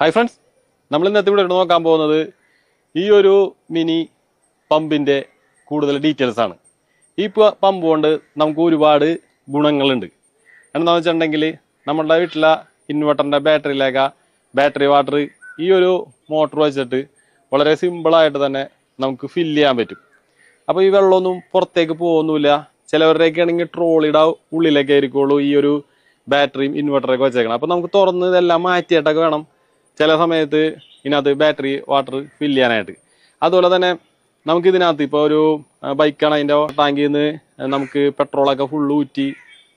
Hi friends നമ്മൾ ഇന്നത്തെ ഇവിടെ നോക്കാൻ പോകുന്നത് ഈ ഒരു മിനി പമ്പിന്റെ കൂടുതൽ ഡീറ്റെയിൽസ് ആണ്. ഈ പമ്പ് കൊണ്ട് നമുക്ക് ഒരുപാട് ഗുണങ്ങളുണ്ട്. എന്താണെന്ന് വെച്ചിട്ടുണ്ടെങ്കിൽ നമ്മുടെ വീട്ടിലെ ഇൻവെർട്ടറിന്റെ ബാറ്ററിയിലേക്ക് ബാറ്ററി വാട്ടർ ഈ ഒരു മോട്ടർ വെച്ചിട്ട് വളരെ സിമ്പിളായിട്ട് തന്നെ നമുക്ക് ഫില്ല് ചെയ്യാൻ പറ്റും. അപ്പോൾ ഈ വെള്ളമൊന്നും പുറത്തേക്ക് പോകുന്നില്ല. ചിലവരുടെയൊക്കെ ആണെങ്കിൽ ട്രോളിയുടെ ഉള്ളിലൊക്കെ ആയിരിക്കുള്ളൂ ഈ ഒരു ബാറ്ററിയും ഇൻവെർട്ടറൊക്കെ വെച്ചേക്കണം അപ്പോൾ നമുക്ക് തുറന്ന് ഇതെല്ലാം മാറ്റിയിട്ടൊക്കെ വേണം ചില സമയത്ത് ഇതിനകത്ത് ബാറ്ററി വാട്ടർ ഫില്ല് ചെയ്യാനായിട്ട്. അതുപോലെ തന്നെ നമുക്ക് ഇതിനകത്ത് ഇപ്പോൾ ഒരു ബൈക്കാണ് അതിന്റെ ടാങ്കിൽ നിന്ന് നമുക്ക് പെട്രോളൊക്കെ ഫുള്ള് ഊറ്റി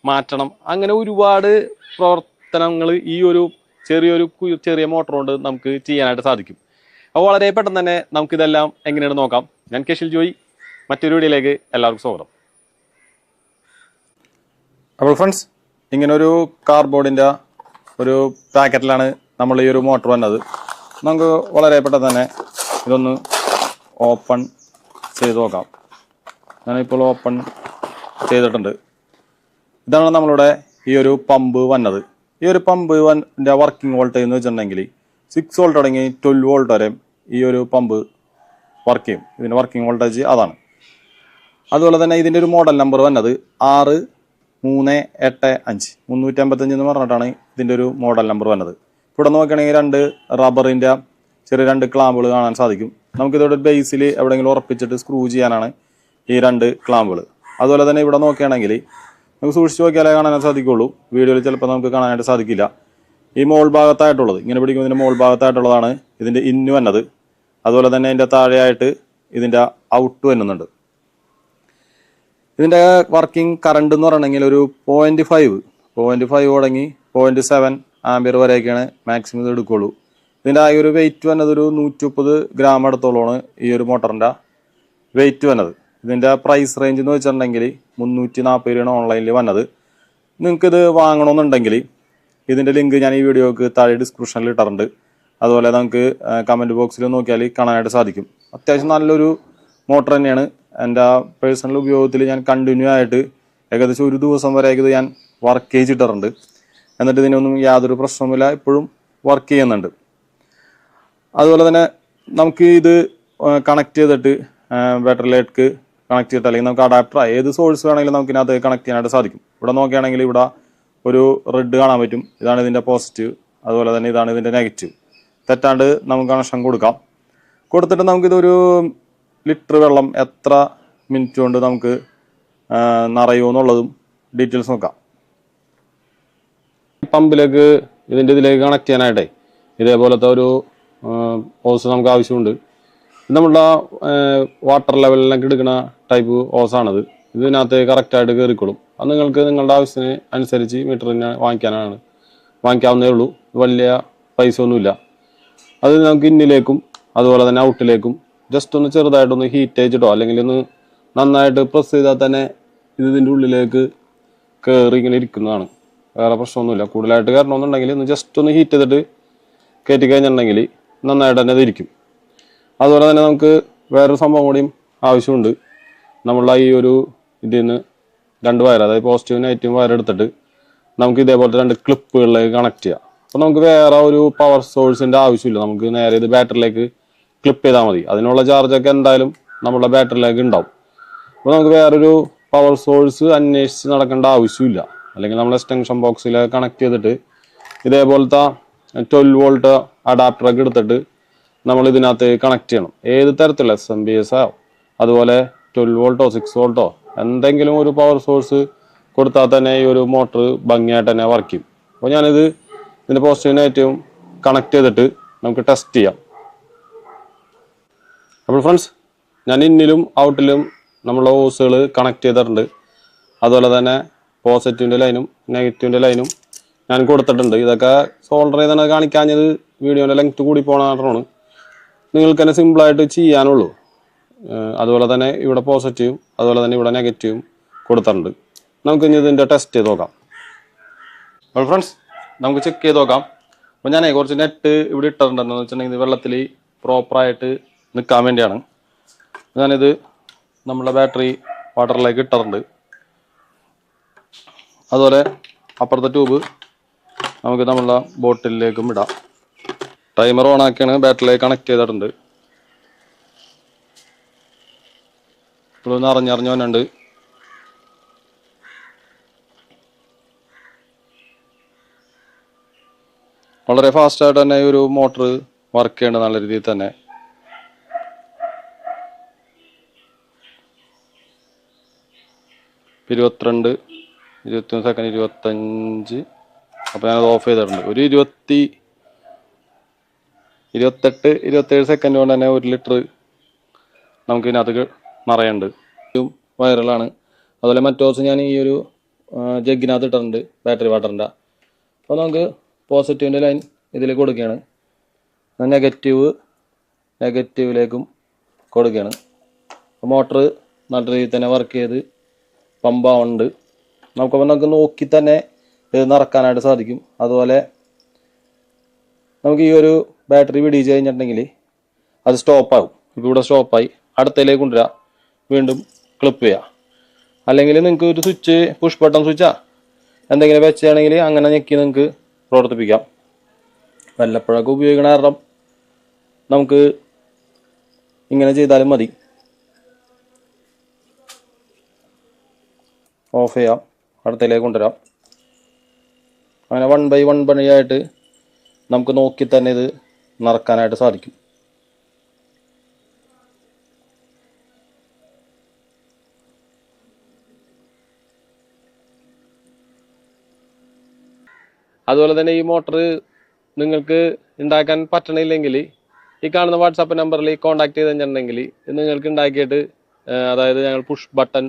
മാറ്റണം. അങ്ങനെ ഒരുപാട് പ്രവർത്തനങ്ങൾ ഈ ഒരു ചെറിയൊരു ചെറിയ മോട്ടർ കൊണ്ട് നമുക്ക് ചെയ്യാനായിട്ട് സാധിക്കും. അപ്പോൾ വളരെ പെട്ടെന്ന് തന്നെ നമുക്കിതെല്ലാം എങ്ങനെയാണ് നോക്കാം. ഞാൻ കെഷിൽ ജോയി. മറ്റൊരു വീഡിയോയിലേക്ക് എല്ലാവർക്കും സ്വാഗതം. അപ്പോൾ ഫ്രണ്ട്സ് ഇങ്ങനൊരു കാർ കാർബോർഡിന്റെ ഒരു പാക്കറ്റിലാണ് നമ്മൾ ഈ ഒരു മോട്ടർ വന്നത്. നമുക്ക് വളരെ പെട്ടെന്ന് തന്നെ ഇതൊന്ന് ഓപ്പൺ ചെയ്ത് നോക്കാം. ഞാനിപ്പോൾ ഓപ്പൺ ചെയ്തിട്ടുണ്ട്. ഇതാണ് നമ്മളുടെ ഈ ഒരു പമ്പ് വന്നത്. ഈ ഒരു പമ്പ് വന്റെ വർക്കിംഗ് വോൾട്ടേജ് എന്ന് വെച്ചിട്ടുണ്ടെങ്കിൽ സിക്സ് വോൾട്ട് തുടങ്ങി ട്വൽവ് വോൾട്ട് വരെ ഈ ഒരു പമ്പ് വർക്ക് ചെയ്യും. ഇതിന്റെ വർക്കിംഗ് വോൾട്ടേജ് അതാണ്. അതുപോലെ തന്നെ ഇതിന്റെ ഒരു മോഡൽ നമ്പർ വന്നത് ആറ് മൂന്ന് എട്ട് അഞ്ച്. മുന്നൂറ്റി അമ്പത്തഞ്ച് എന്ന് പറഞ്ഞിട്ടാണ് ഇതിന്റെ ഒരു മോഡൽ നമ്പർ വന്നത്. ഇവിടെ നോക്കുകയാണെങ്കിൽ രണ്ട് റബ്ബറിന്റെ ചെറിയ രണ്ട് ക്ലാമ്പുകൾ കാണാൻ സാധിക്കും. നമുക്കിതോടെ ബേസിൽ എവിടെയെങ്കിലും ഉറപ്പിച്ചിട്ട് സ്ക്രൂ ചെയ്യാനാണ് ഈ രണ്ട് ക്ലാമ്പുകൾ. അതുപോലെ തന്നെ ഇവിടെ നോക്കുകയാണെങ്കിൽ നമുക്ക് സൂക്ഷിച്ച് നോക്കിയാലേ കാണാൻ സാധിക്കുള്ളൂ വീഡിയോയിൽ ചിലപ്പോൾ നമുക്ക് കാണാനായിട്ട് സാധിക്കില്ല. ഈ മോൾ ഭാഗത്തായിട്ടുള്ളത് ഇങ്ങനെ പിടിക്കുമ്പോൾ പിടിക്കുന്നതിന്റെ മോൾ ഭാഗത്തായിട്ടുള്ളതാണ് ഇതിന്റെ ഇന്നു വന്നത്. അതുപോലെ തന്നെ ഇതിന്റെ താഴെയായിട്ട് ഇതിന്റെ ഔട്ട് വരുന്നുണ്ട്. ഇതിന്റെ വർക്കിംഗ് കറണ്ട് എന്ന് പറയണമെങ്കിൽ ഒരു പോയിന്റ് ഫൈവ് പോയിന്റ് ഫൈവ് തുടങ്ങി പോയിന്റ് സെവൻ ആംബിയർ വരെയൊക്കെയാണ് മാക്സിമം ഇത് എടുക്കുള്ളൂ. ഇതിന്റെ ആ ഒരു വെയിറ്റ് വന്നത് ഒരു നൂറ്റി മുപ്പത് ഗ്രാം അടുത്തോളമാണ് ഈ ഒരു മോട്ടറിന്റെ വെയിറ്റ് വന്നത്. ഇതിന്റെ പ്രൈസ് റേഞ്ച് എന്ന് വെച്ചിട്ടുണ്ടെങ്കിൽ മുന്നൂറ്റി നാൽപ്പത് രൂപയാണ് ഓൺലൈനിൽ വന്നത്. നിങ്ങൾക്കിത് വാങ്ങണമെന്നുണ്ടെങ്കിൽ ഇതിന്റെ ലിങ്ക് ഞാൻ ഈ വീഡിയോക്ക് താഴെ ഡിസ്ക്രിപ്ഷനിൽ ഇട്ടിട്ടുണ്ട്. അതുപോലെ നമുക്ക് കമന്റ് ബോക്സിൽ നോക്കിയാൽ കാണാനായിട്ട് സാധിക്കും. അത്യാവശ്യം നല്ലൊരു മോട്ടർ തന്നെയാണ്. എന്റെ പേഴ്സണൽ ഉപയോഗത്തിൽ ഞാൻ കണ്ടിന്യൂ ആയിട്ട് ഏകദേശം ഒരു ദിവസം വരെ ഇത് ഞാൻ വർക്ക് ചെയ്തിട്ടുണ്ട് എന്നിട്ട് ഇതിനൊന്നും യാതൊരു പ്രശ്നവുമില്ല. ഇപ്പോഴും വർക്ക് ചെയ്യുന്നുണ്ട്. അതുപോലെ തന്നെ നമുക്ക് ഇത് കണക്ട് ചെയ്തിട്ട് ബാറ്ററിയിലേക്ക് കണക്ട് ചെയ്തിട്ട് അല്ലെങ്കിൽ നമുക്ക് അഡാപ്റ്റർ ഏത് സോഴ്സ് വേണമെങ്കിലും നമുക്ക് ഇതിനകത്ത് കണക്ട് ചെയ്യാനായിട്ട് സാധിക്കും. ഇവിടെ നോക്കുകയാണെങ്കിൽ ഇവിടെ ഒരു റെഡ് കാണാൻ പറ്റും. ഇതാണ് ഇതിന്റെ പോസിറ്റീവ് അതുപോലെ തന്നെ ഇതാണ് ഇതിന്റെ നെഗറ്റീവ് തെറ്റാണ്ട് നമുക്ക് കണക്ഷൻ കൊടുക്കാം. കൊടുത്തിട്ട് നമുക്കിതൊരു ലിറ്റർ വെള്ളം എത്ര മിനിറ്റ് കൊണ്ട് നമുക്ക് നിറയുമെന്നുള്ളതും ഡീറ്റെയിൽസ് നോക്കാം. പമ്പിലേക്ക് ഇതിന്റെ ഇതിലേക്ക് കണക്ട് ചെയ്യാനായിട്ടേ ഇതേപോലത്തെ ഒരു ഓസ് നമുക്ക് ആവശ്യമുണ്ട്. നമ്മളുടെ വാട്ടർ ലെവലിനൊക്കെ എടുക്കുന്ന ടൈപ്പ് ഓസാണിത് ഇതിനകത്ത് കറക്റ്റായിട്ട് കയറിക്കോളും അത് നിങ്ങൾക്ക് നിങ്ങളുടെ ആവശ്യത്തിന് അനുസരിച്ച് മീറ്ററിന് വാങ്ങിക്കാനാണ്. വാങ്ങിക്കാവുന്നേ ഉള്ളൂ. വലിയ പൈസ ഒന്നുമില്ല. അത് നമുക്ക് ഇന്നിലേക്കും അതുപോലെ തന്നെ ഔട്ടിലേക്കും ജസ്റ്റ് ഒന്ന് ചെറുതായിട്ടൊന്ന് ഹീറ്റ് അയച്ചിട്ടോ അല്ലെങ്കിൽ ഒന്ന് നന്നായിട്ട് പ്രസ് ചെയ്താൽ തന്നെ ഇത് ഇതിന്റെ ഉള്ളിലേക്ക് കയറി ഇങ്ങനെ ഇരിക്കുന്നതാണ്. വേറെ പ്രശ്നമൊന്നുമില്ല. കൂടുതലായിട്ട് കയറണമെന്നുണ്ടെങ്കിൽ ഒന്ന് ജസ്റ്റ് ഒന്ന് ഹീറ്റ് ചെയ്തിട്ട് കയറ്റി കഴിഞ്ഞിട്ടുണ്ടെങ്കിൽ നന്നായിട്ട് തന്നെ ഇത് ഇരിക്കും. അതുപോലെ തന്നെ നമുക്ക് വേറൊരു സംഭവം കൂടിയും ആവശ്യമുണ്ട്. നമ്മളുടെ ഈ ഒരു ഇതിൽ നിന്ന് രണ്ട് വയർ അതായത് പോസിറ്റീവ് നെഗറ്റീവ് വയർ എടുത്തിട്ട് നമുക്ക് ഇതേപോലത്തെ രണ്ട് ക്ലിപ്പുകളിലേക്ക് കണക്ട് ചെയ്യാം. അപ്പോൾ നമുക്ക് വേറെ ഒരു പവർ സോഴ്സിന്റെ ആവശ്യമില്ല. നമുക്ക് നേരെ ഇത് ബാറ്ററിയിലേക്ക് ക്ലിപ്പ് ചെയ്താൽ മതി. അതിനുള്ള ചാർജൊക്കെ എന്തായാലും നമ്മുടെ ബാറ്ററിയിലേക്ക് ഉണ്ടാവും. അപ്പോൾ നമുക്ക് വേറൊരു പവർ സോഴ്സ് അന്വേഷിച്ച് നടക്കേണ്ട ആവശ്യമില്ല. അല്ലെങ്കിൽ നമ്മൾ എക്സ്റ്റൻഷൻ ബോക്സിൽ കണക്ട് ചെയ്തിട്ട് ഇതേപോലത്തെ ട്വൽവ് വോൾട്ട് അഡാപ്റ്ററൊക്കെ എടുത്തിട്ട് നമ്മൾ ഇതിനകത്ത് കണക്ട് ചെയ്യണം. ഏത് തരത്തിലുള്ള S M B S twelve twelve വോൾട്ടോ സിക്സ് വോൾട്ടോ എന്തെങ്കിലും ഒരു പവർ സോഴ്സ് കൊടുത്താൽ തന്നെ ഈ ഒരു മോട്ടർ ഭംഗിയായിട്ട് തന്നെ വർക്ക് ചെയ്യും. അപ്പോൾ ഞാനിത് ഇതിന്റെ പോസിറ്റീവ് നെഗറ്റീവും കണക്ട് ചെയ്തിട്ട് നമുക്ക് ടെസ്റ്റ് ചെയ്യാം. അപ്പോൾ ഫ്രണ്ട്സ് ഞാൻ ഇന്നിലും ഔട്ടിലും നമ്മളെ ഓസുകൾ കണക്ട് ചെയ്തിട്ടുണ്ട്. അതുപോലെ തന്നെ പോസിറ്റീവിന്റെ ലൈനും നെഗറ്റീവിന്റെ ലൈനും ഞാൻ കൊടുത്തിട്ടുണ്ട്. ഇതൊക്കെ സോൾഡർ ചെയ്താണ് കാണിക്കാഞ്ഞത് വീഡിയോന്റെ ലെങ്ത് കൂടി പോണ കാരണമാണ്. നിങ്ങൾക്ക് തന്നെ സിമ്പിളായിട്ട് ചെയ്യാനുള്ളൂ. അതുപോലെ തന്നെ ഇവിടെ പോസിറ്റീവും അതുപോലെ തന്നെ ഇവിടെ നെഗറ്റീവും കൊടുത്തിട്ടുണ്ട്. നമുക്ക് ഇനി ഇതിന്റെ ടെസ്റ്റ് ചെയ്ത് നോക്കാം. അപ്പോൾ ഫ്രണ്ട്സ് നമുക്ക് ചെക്ക് ചെയ്ത് നോക്കാം. അപ്പോൾ ഞാനേ കുറച്ച് നെറ്റ് ഇവിടെ ഇട്ടിട്ടുണ്ടെന്ന് വെച്ചിട്ടുണ്ടെങ്കിൽ വെള്ളത്തിൽ പ്രോപ്പറായിട്ട് നിൽക്കാൻ വേണ്ടിയാണ്. ഞാനിത് നമ്മുടെ ബാറ്ററി വാട്ടറിലേക്ക് ഇട്ടിട്ടുണ്ട്. അതുപോലെ അപ്പുറത്തെ ട്യൂബ് നമുക്ക് നമ്മളുടെ ബോട്ടിലേക്കും ഇടാം. ടൈമർ ഓൺ ആക്കിയാണ് ബാറ്ററിലേക്ക് കണക്ട് ചെയ്തിട്ടുണ്ട്. ഇപ്പോഴൊന്ന് അറിഞ്ഞറിഞ്ഞു വന്നുണ്ട് വളരെ ഫാസ്റ്റായിട്ട് തന്നെ ഈ ഒരു മോട്ടർ വർക്ക് ചെയ്യേണ്ടത് നല്ല രീതിയിൽ തന്നെ. ഇരുപത്തിരണ്ട് ഇരുപത്തിമൂന്ന് സെക്കൻഡ് ഇരുപത്തഞ്ച്. അപ്പോൾ ഞാനത് ഓഫ് ചെയ്തിട്ടുണ്ട്. ഒരു ഇരുപത്തി ഇരുപത്തെട്ട് ഇരുപത്തേഴ് സെക്കൻഡ് കൊണ്ട് തന്നെ ഒരു ലിറ്റർ നമുക്ക് ഇതിനകത്ത് നിറയുണ്ട് വൈറലാണ്. അതുപോലെ മറ്റു ദിവസം ഞാൻ ഈ ഒരു ജഗ്ഗിനകത്ത് ഇട്ടിട്ടുണ്ട് ബാറ്ററി വാട്ടറിന്റെ അപ്പോൾ നമുക്ക് പോസിറ്റീവിന്റെ ലൈൻ ഇതിൽ കൊടുക്കുകയാണ്. നെഗറ്റീവ് നെഗറ്റീവിലേക്കും കൊടുക്കുകയാണ്. മോട്ടറ് നല്ല രീതിയിൽ തന്നെ വർക്ക് ചെയ്ത് പമ്പാവുന്നുണ്ട് നമുക്കപ്പോൾ നമുക്ക് നോക്കി തന്നെ ഇത് നിറക്കാനായിട്ട് സാധിക്കും. അതുപോലെ നമുക്ക് ഈ ഒരു ബാറ്ററി വിടിയിച്ച് കഴിഞ്ഞിട്ടുണ്ടെങ്കിൽ അത് സ്റ്റോപ്പാകും ഇപ്പോൾ ഇവിടെ സ്റ്റോപ്പായി അടുത്തതിലേക്ക് കൊണ്ടുവരിക വീണ്ടും ക്ലിപ്പ് ചെയ്യുക അല്ലെങ്കിൽ നിങ്ങൾക്ക് ഒരു സ്വിച്ച് പുഷ് ബട്ടൺ സ്വിച്ചാ എന്തെങ്കിലും വെച്ചാണെങ്കിൽ അങ്ങനെ ഞെക്കി നിങ്ങൾക്ക് പ്രവർത്തിപ്പിക്കാം. വല്ലപ്പോഴൊക്കെ ഉപയോഗിക്കണ കാരണം നമുക്ക് ഇങ്ങനെ ചെയ്താലും മതി. ഓഫ് ചെയ്യാം. അടുത്തതിലേക്ക് കൊണ്ടുവരാം. അങ്ങനെ വൺ ബൈ വൺ ബൈ ആയിട്ട് നമുക്ക് നോക്കി തന്നെ ഇത് നടക്കാനായിട്ട് സാധിക്കും. അതുപോലെ തന്നെ ഈ മോട്ടർ നിങ്ങൾക്ക് ഉണ്ടാക്കാൻ പറ്റണില്ലെങ്കിൽ ഈ കാണുന്ന വാട്സാപ്പ് നമ്പറിൽ കോൺടാക്ട് ചെയ്ത് കഴിഞ്ഞിട്ടുണ്ടെങ്കിൽ നിങ്ങൾക്ക് ഉണ്ടാക്കിയിട്ട് അതായത് ഞങ്ങൾ പുഷ് ബട്ടൺ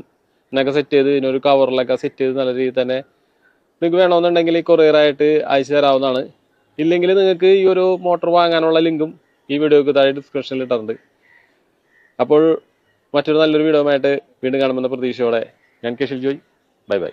എന്നൊക്കെ സെറ്റ് ചെയ്ത് ഇതിനൊരു കവറിലൊക്കെ സെറ്റ് ചെയ്ത് നല്ല രീതിയിൽ തന്നെ നിങ്ങൾക്ക് വേണമെന്നുണ്ടെങ്കിൽ കൊറിയറായിട്ട് അയച്ചു തരാവുന്നതാണ്. ഇല്ലെങ്കിൽ നിങ്ങൾക്ക് ഈ ഒരു മോട്ടോർ വാങ്ങാനുള്ള ലിങ്കും ഈ വീഡിയോക്ക് താഴെ ഡിസ്ക്രിപ്ഷനിൽ ഇട്ടിട്ടുണ്ട്. അപ്പോൾ മറ്റൊരു നല്ലൊരു വീഡിയോ ആയിട്ട് വീണ്ടും കാണുമെന്ന പ്രതീക്ഷയോടെ ഞാൻ കെഷിൽ ജോയ് ബൈ ബൈ.